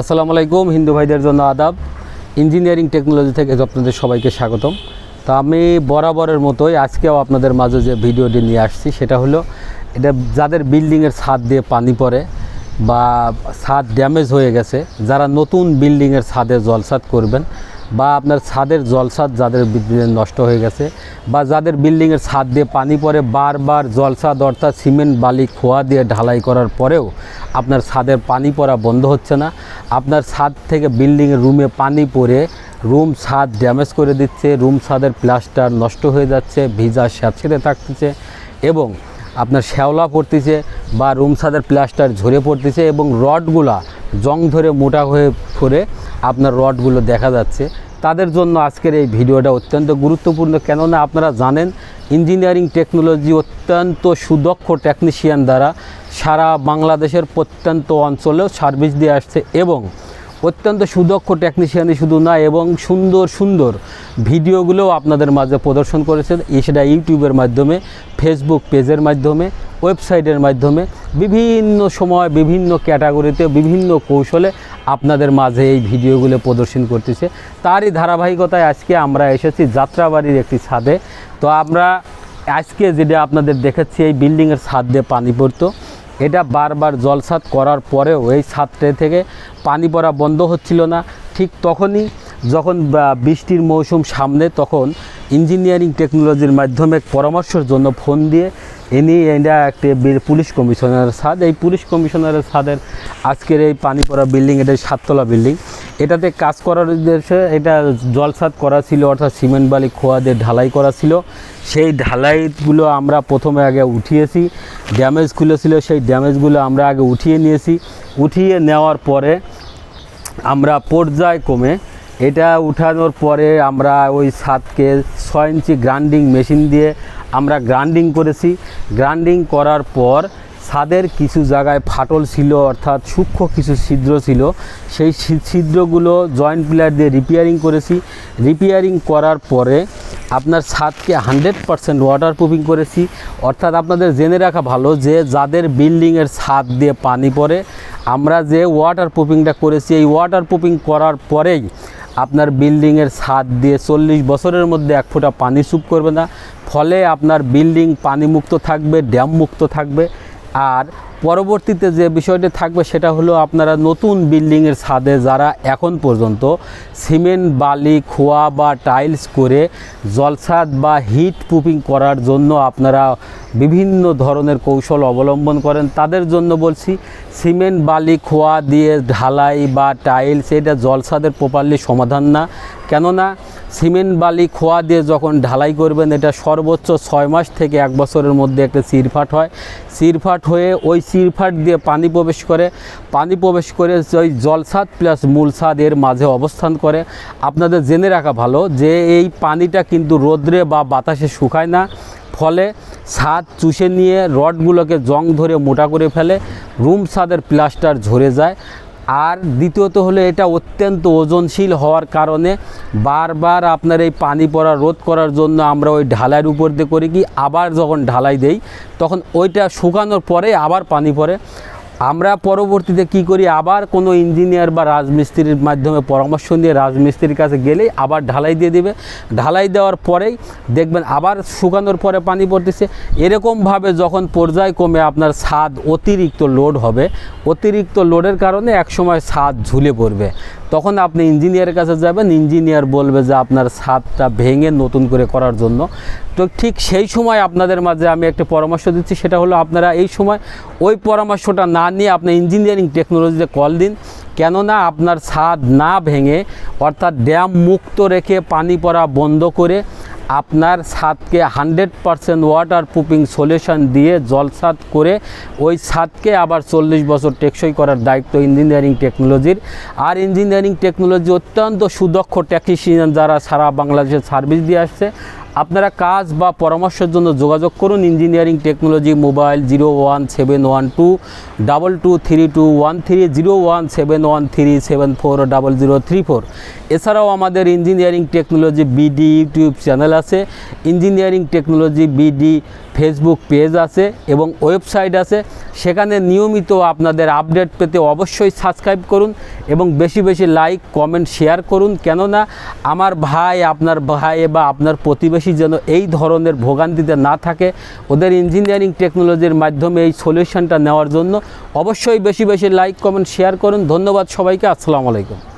আসসালামু আলাইকুম, হিন্দু ভাইদের জন্য আদাব। ইঞ্জিনিয়ারিং টেকনোলজি থেকে আপনাদের সবাইকে স্বাগতম। তো আমি বরাবরের মতোই আজকেও আপনাদের মাঝে যে ভিডিওটি নিয়ে আসছি, সেটা হলো এটা যাদের বিল্ডিংয়ের ছাদ দিয়ে পানি পড়ে বা ছাদ ড্যামেজ হয়ে গেছে, যারা নতুন বিল্ডিংয়ের ছাদে জলসাদ করবেন বা আপনার ছাদের জলসাদ যাদের বিদ্যুৎ নষ্ট হয়ে গেছে, বা যাদের বিল্ডিংয়ের ছাদ দিয়ে পানি পড়ে, বারবার জলসাদ অর্থাৎ সিমেন্ট, বালি, খোয়া দিয়ে ঢালাই করার পরেও আপনার ছাদের পানি পড়া বন্ধ হচ্ছে না। আপনার ছাদ থেকে বিল্ডিংয়ের রুমে পানি পড়ে, রুম ছাদ ড্যামেজ করে দিচ্ছে, রুম ছাদের প্লাস্টার নষ্ট হয়ে যাচ্ছে, ভিজা স্যাঁতসেঁতে থাকতেছে এবং আপনার শ্যাওলা পড়তেছে বা রুম ছাদের প্লাস্টার ঝরে পড়তেছে এবং রডগুলা জং ধরে মোটা হয়ে পড়ে আপনার রডগুলো দেখা যাচ্ছে। তাদের জন্য আজকের এই ভিডিওটা অত্যন্ত গুরুত্বপূর্ণ। কেননা আপনারা জানেন, ইঞ্জিনিয়ারিং টেকনোলজি অত্যন্ত সুদক্ষ টেকনিশিয়ান দ্বারা সারা বাংলাদেশের প্রত্যন্ত অঞ্চলেও সার্ভিস দিয়ে আসছে এবং অত্যন্ত সুদক্ষ টেকনিশিয়ানই শুধু না এবং সুন্দর সুন্দর ভিডিওগুলোও আপনাদের মাঝে প্রদর্শন করেছেন। সেটা ইউটিউবের মাধ্যমে ফেসবুক পেজের মাধ্যমে ওয়েবসাইটের মাধ্যমে, বিভিন্ন সময়, বিভিন্ন ক্যাটাগরিতে বিভিন্ন কৌশলে আপনাদের মাঝে এই ভিডিওগুলো প্রদর্শন করতেছে। তারই ধারাবাহিকতায় আজকে আমরা এসেছি যাত্রাবাড়ির একটি ছাদে। তো আমরা আজকে যেটা আপনাদের দেখাচ্ছি, এই বিল্ডিংয়ের ছাদ দিয়ে পানি পড়তো এটা বারবার জলসাত করার পরেও এই ছাদটা থেকে পানি পড়া বন্ধ হচ্ছিল না। ঠিক তখনই যখন বৃষ্টির মৌসুম সামনে, তখন ইঞ্জিনিয়ারিং টেকনোলজির মাধ্যমে পরামর্শের জন্য ফোন দিয়ে ইনি এটা একটি পুলিশ কমিশনারের ছাদ। এই পুলিশ কমিশনারের ছাদের আজকের এই পানি পড়া বিল্ডিং, এটা সাততলা বিল্ডিং। এটাতে কাজ করার উদ্দেশ্যে এটা জলসাদ করা ছিল, অর্থাৎ সিমেন্ট বালি খোয়া দিয়ে ঢালাই করা ছিল। সেই ঢালাইগুলো আমরা প্রথমে আগে উঠিয়েছি। ড্যামেজ খুলেছিল, সেই ড্যামেজগুলো আমরা আগে উঠিয়ে নিয়েছি। উঠিয়ে নেওয়ার পরে আমরা পর্যায়ক্রমে এটা উঠানোর পরে আমরা ওই ছাদকে ছয় ইঞ্চি গ্রাইন্ডিং মেশিন দিয়ে আমরা গ্রাইন্ডিং করেছি। গ্রাইন্ডিং করার পর ছাদের কিছু জায়গায় ফাটল ছিল, অর্থাৎ সূক্ষ্ম কিছু ছিদ্র ছিল। সেই ছিদ্রগুলো জয়েন্ট প্লেয়ার দিয়ে রিপেয়ারিং করেছি। রিপেয়ারিং করার পরে আপনার ছাদকে হান্ড্রেড পারসেন্ট ওয়াটার প্রুফিং করেছি। অর্থাৎ আপনাদের জেনে রাখা ভালো যে যাদের বিল্ডিংয়ের ছাদ দিয়ে পানি পড়ে, আমরা যে ওয়াটার প্রুফিংটা করেছি, এই ওয়াটার প্রুফিং করার পরেই আপনার বিল্ডিংয়ের ছাদ দিয়ে চল্লিশ বছরের মধ্যে এক ফোঁটা পানি চুপ করবে না। ফলে আপনার বিল্ডিং পানিমুক্ত থাকবে ড্যাম মুক্ত থাকবে। আর পরবর্তীতে যে বিষয়টি থাকবে সেটা হলো আপনারা নতুন বিল্ডিংয়ের ছাদে যারা এখন পর্যন্ত সিমেন্ট, বালি, খোয়া বা টাইলস করে জলসাদ বা হিট প্রুফিং করার জন্য আপনারা বিভিন্ন ধরনের কৌশল অবলম্বন করেন। তাদের জন্য বলছি, সিমেন্ট, বালি, খোয়া দিয়ে ঢালাই বা টাইলস, এটা জলসাদের প্রপারলি সমাধান না। কেননা, সিমেন্ট, বালি, খোয়া দিয়ে যখন ঢালাই করবেন, এটা সর্বোচ্চ ছয় মাস থেকে এক বছরের মধ্যে একটা চিরফাট হয়। চিরফাট হয়ে ওই চিরফাট দিয়ে পানি প্রবেশ করে। পানি প্রবেশ করে ওই জলসাদ প্লাস মূলসাদ এর মাঝে অবস্থান করে। আপনাদের জেনে রাখা ভালো যে এই পানিটা কিন্তু রোদ্রে বা বাতাসে শুকায় না। ফলে ছাদ চুষে নিয়ে রডগুলোকে জং ধরে মোটা করে ফেলে, রুম ছাদের প্লাস্টার ঝরে যায়। আর দ্বিতীয়ত হলো এটা অত্যন্ত ওজনশীল হওয়ার কারণে বারবার আপনার এই পানি পড়া রোধ করার জন্য আমরা ওই ঢালাইয়ের উপর দিয়ে করি কি, আবার যখন ঢালাই দেই, তখন ওইটা শুকানোর পরে আবার পানি পড়ে। আমরা পরবর্তীতে কি করি? আবার কোনো ইঞ্জিনিয়ার বা রাজমিস্ত্রির মাধ্যমে পরামর্শ নিয়ে রাজমিস্ত্রির কাছে গেলেই আবার ঢালাই দিয়ে দেবে। ঢালাই দেওয়ার পরেই দেখবেন আবার শুকানোর পরে পানি পড়তেছে। এরকমভাবে যখন পর্যায়ক্রমে আপনার ছাদ অতিরিক্ত লোড হবে, অতিরিক্ত লোডের কারণে একসময় ছাদ ঝুলে পড়বে। তখন আপনি ইঞ্জিনিয়ারের কাছে যাবেন ইঞ্জিনিয়ার বলবে যে আপনার ছাদটা ভেঙে নতুন করে করার জন্য। তো ঠিক সেই সময় আপনাদের মাঝে আমি একটা পরামর্শ দিচ্ছি, সেটা হলো আপনারা এই সময় ওই পরামর্শটা না নিয়ে আপনি ইঞ্জিনিয়ারিং টেকনোলজিতে কল দিন। কেননা আপনার ছাদ না ভেঙে, অর্থাৎ ড্যাম মুক্ত রেখে পানি পড়া বন্ধ করে আপনার ছাদকে hundred percent water proofing solution দিয়ে জলসাদ করে ওই ছাদকে আবার চল্লিশ বছর টেকসই করার দায়িত্ব ইঞ্জিনিয়ারিং টেকনোলজির আর ইঞ্জিনিয়ারিং টেকনোলজি অত্যন্ত সুদক্ষ টেকনিশিয়ান যারা সারা বাংলাদেশে সার্ভিস দিয়ে আসছে। আপনারা কাজ বা পরামর্শের জন্য যোগাযোগ করুন। Engineering technology mobile zero one seven one two double two three two one three zero one seven one three seven four double zero three four এছাড়াও আমাদের engineering technology BD YouTube channel আছে। Engineering technology BD Facebook page আছে এবং website আছে। সেখানে নিয়মিত আপনাদের update পেতে অবশ্যই সাবস্ক্রাইব করুন এবং বেশি বেশি লাইক কমেন্ট শেয়ার করুন। কেননা আমার ভাই, আপনার ভাই বা আপনার প্রতিবেশী যেন এই ধরনের ভোগান্তিতে না থাকে, ওদের ইঞ্জিনিয়ারিং টেকনোলজির মাধ্যমে এই সলিউশনটা নেওয়ার জন্য অবশ্যই বেশি বেশি লাইক কমেন্ট শেয়ার করুন। ধন্যবাদ সবাইকে, আসসালামু আলাইকুম।